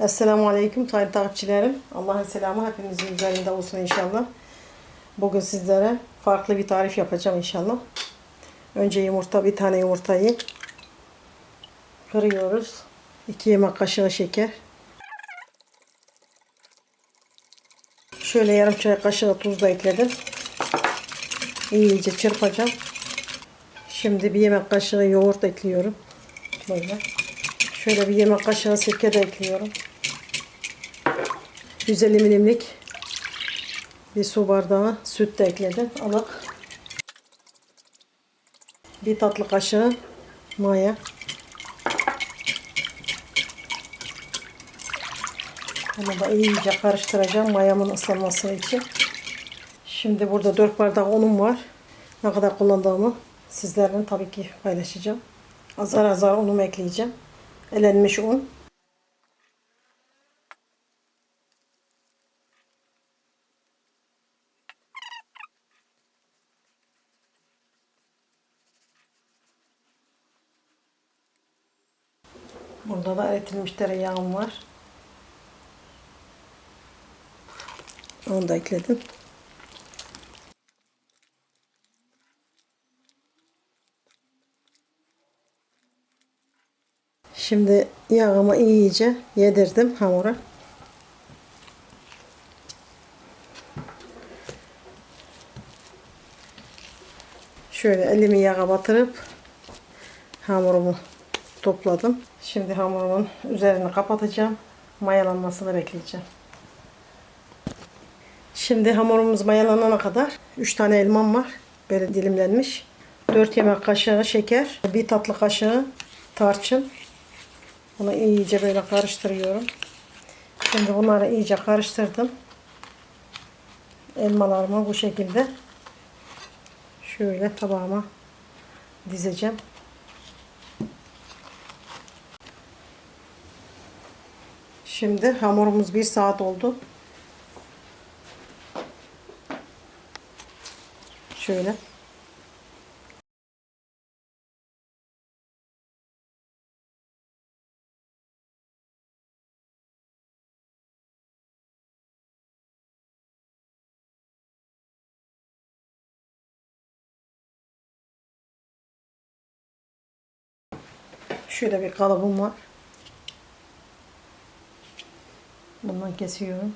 Esselamu Aleyküm sayın takipçilerim. Allah'ın selamı hepimizin üzerinde olsun inşallah. Bugün sizlere farklı bir tarif yapacağım inşallah. Önce yumurta, bir tane yumurtayı kırıyoruz. 2 yemek kaşığı şeker. Şöyle yarım çay kaşığı tuz da ekledim. İyice çırpacağım. Şimdi bir yemek kaşığı yoğurt ekliyorum. Böyle. Şöyle bir yemek kaşığı sirke de ekliyorum. 150 milimlik bir su bardağı süt de ekledim. Alık. Bir tatlı kaşığı maya. Bunu da iyice karıştıracağım mayamın ıslanması için. Şimdi burada 4 bardak unum var. Ne kadar kullandığımı sizlerle tabii ki paylaşacağım. Azar azar unumu ekleyeceğim. Elenmiş un. Burada da eritilmiş tereyağım var. Onu da ekledim. Şimdi yağımı iyice yedirdim hamura. Şöyle elimi yağa batırıp hamurumu topladım. Şimdi hamurumun üzerini kapatacağım. Mayalanmasını bekleyeceğim. Şimdi hamurumuz mayalanana kadar 3 tane elmam var. Böyle dilimlenmiş. 4 yemek kaşığı şeker, bir tatlı kaşığı tarçın. Bunu iyice böyle karıştırıyorum. Şimdi bunları iyice karıştırdım. Elmalarımı bu şekilde şöyle tabağıma dizeceğim. Şimdi hamurumuz bir saat oldu. Şöyle. Şöyle bir kalıbım var. Bundan kesiyorum.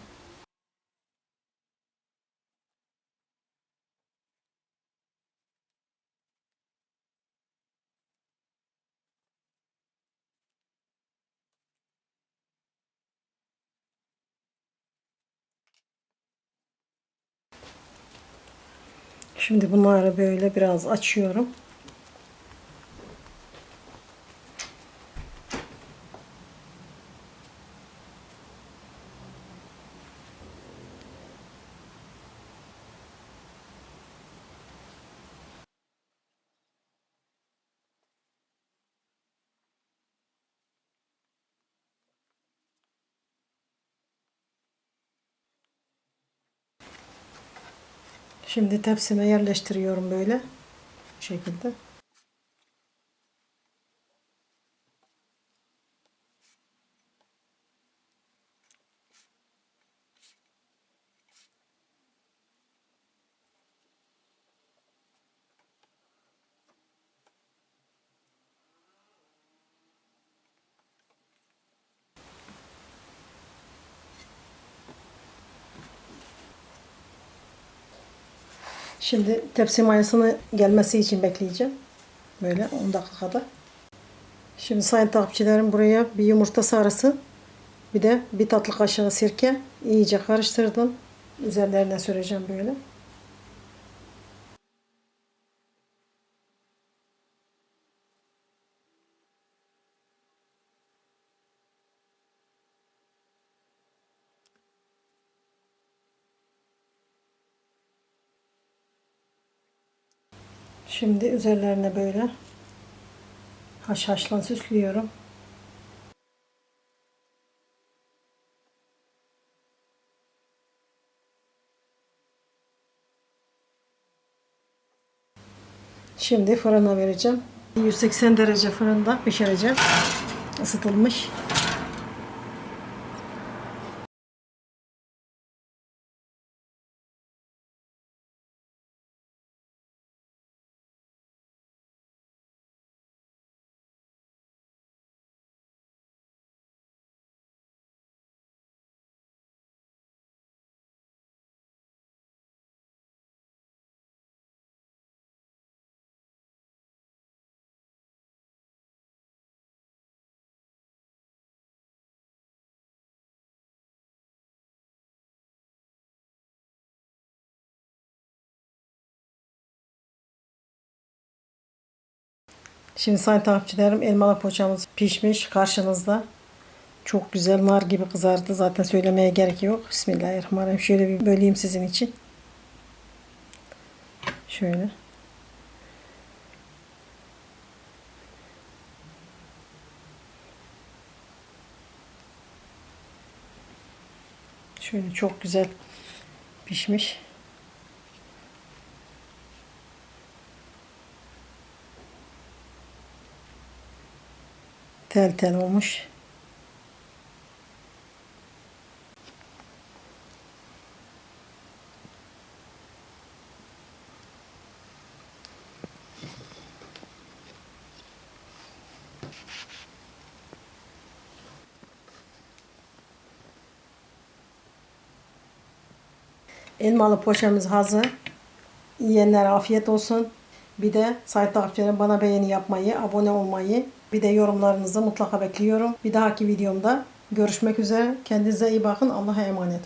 Şimdi bunları böyle biraz açıyorum. Şimdi tepsime yerleştiriyorum böyle. Bu şekilde. Şimdi tepsi mayasını gelmesi için bekleyeceğim. Böyle 10 dakika kadar. Şimdi sayın takipçilerim buraya bir yumurta sarısı bir de bir tatlı kaşığı sirke iyice karıştırdım. Üzerlerine süreceğim böyle. Şimdi üzerlerine böyle haşhaşla süslüyorum. Şimdi fırına vereceğim. 180 derece fırında pişireceğim. Isıtılmış. Şimdi sayın takipçilerim elmalı poğaçamız pişmiş karşınızda. Çok güzel nar gibi kızardı. Zaten söylemeye gerek yok. Bismillahirrahmanirrahim. Şöyle bir böleyim sizin için. Şöyle. Şöyle çok güzel pişmiş. Tel tel olmuş. Elmalı poğaçamız hazır. Yiyenlere afiyet olsun. Bir de Sait takipçilerim bana beğeni yapmayı, abone olmayı, bir de yorumlarınızı mutlaka bekliyorum. Bir dahaki videomda görüşmek üzere. Kendinize iyi bakın. Allah'a emanet.